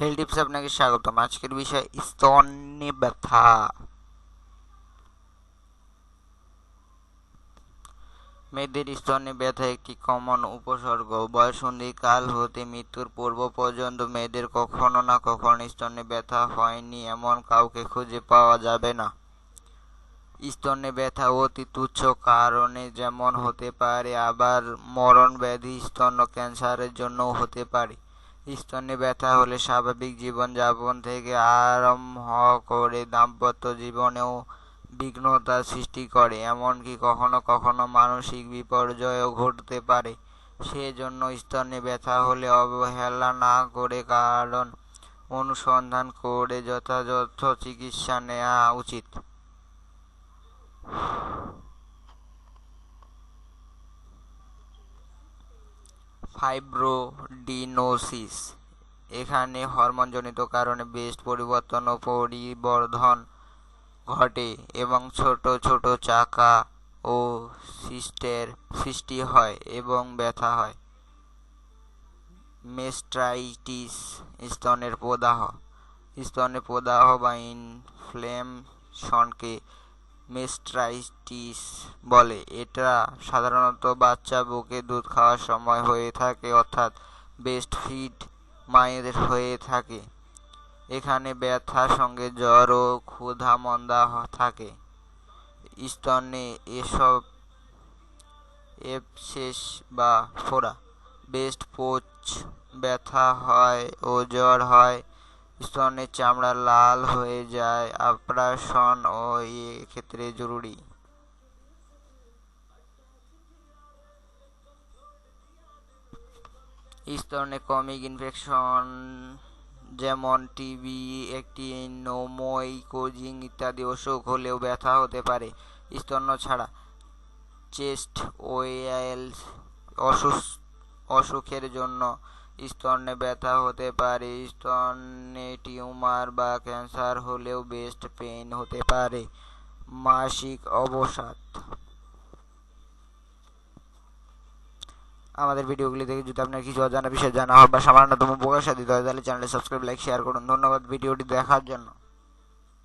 হেল tips আপনাকে স্বাগতম। আজকের বিষয় স্তনে ব্যথা। মেয়েদের স্তনে ব্যথা একটি কমন উপসর্গ। বয়সন্ধি কাল হতে মৃত্যুর পূর্ব পর্যন্ত মেয়েদের কখনো না কখনো স্তনে ব্যথা হয়নি, এমন কাউকে খুঁজে পাওয়া যাবে না। স্তনে ব্যথা অতি তুচ্ছ কারণে যেমন হতে পারে, আবার মরণ ব্যাধি স্তন ক্যান্সারের জন্যও হতে পারে। স্তনে ব্যথা হলে স্বাভাবিক জীবনযাপন থেকে আরম্ভ করে দাম্পত্য জীবনেও বিঘ্নতা সৃষ্টি করে, এমনকি কখনো কখনো মানসিক বিপর্যয়ও ঘটতে পারে। সেজন্য স্তনে ব্যথা হলে অবহেলা না করে কারণ অনুসন্ধান করে যথাযথ চিকিৎসা নেওয়া উচিত। ফাইব্রোডিনোসিস। এখানে হরমোনজনিত কারণে বেস্ট পরিবর্তন ও পরিবর্ধন ঘটে এবং ছোট ছোট চাকা ও সিস্টের সৃষ্টি হয় এবং ব্যথা হয়। মেস্ট্রাইটিস স্তনের প্রদাহ। স্তনে প্রদাহ বা ইনফ্লেমশনকে মেস্ট্রাইটিস বলে। এটা সাধারণত বাচ্চা বুকে দুধ খাওয়ার সময় হয়ে থাকে, অর্থাৎ বেস্ট ফিড মায়েদের হয়ে থাকে। এখানে ব্যথার সঙ্গে জ্বর ও ক্ষুধা মন্দা থাকে। স্তনে এসব এপসেস বা ফোড়া। বেস্ট পোচ, ব্যথা হয় ও জ্বর হয় স্তনের চামড়া লাল হয়ে যায়। অপারেশন ও ক্ষেত্রে জরুরি। স্তনে কমিক ইনফেকশন যেমন টিবি একটি নোমোইকোজিং ইত্যাদি অসুখ হলেও ব্যথা হতে পারে স্তন্য ছাড়া। চেস্ট ওয়েলস অসুখের জন্য স্তনে ব্যথা হতে পারে, স্তনে টিউমার বা ক্যান্সার হলেও বেস্ট পেইন হতে পারে। মাসিক অবসাদ। আমাদের ভিডিওগুলি দেখে যদি আপনার কিছু অজানা বিষয় জানা হয় বা সামান্যতম উপকার সাধিত হয়, তাহলে চ্যানেলটি সাবস্ক্রাইব লাইক শেয়ার করুন। ধন্যবাদ ভিডিওটি দেখার জন্য।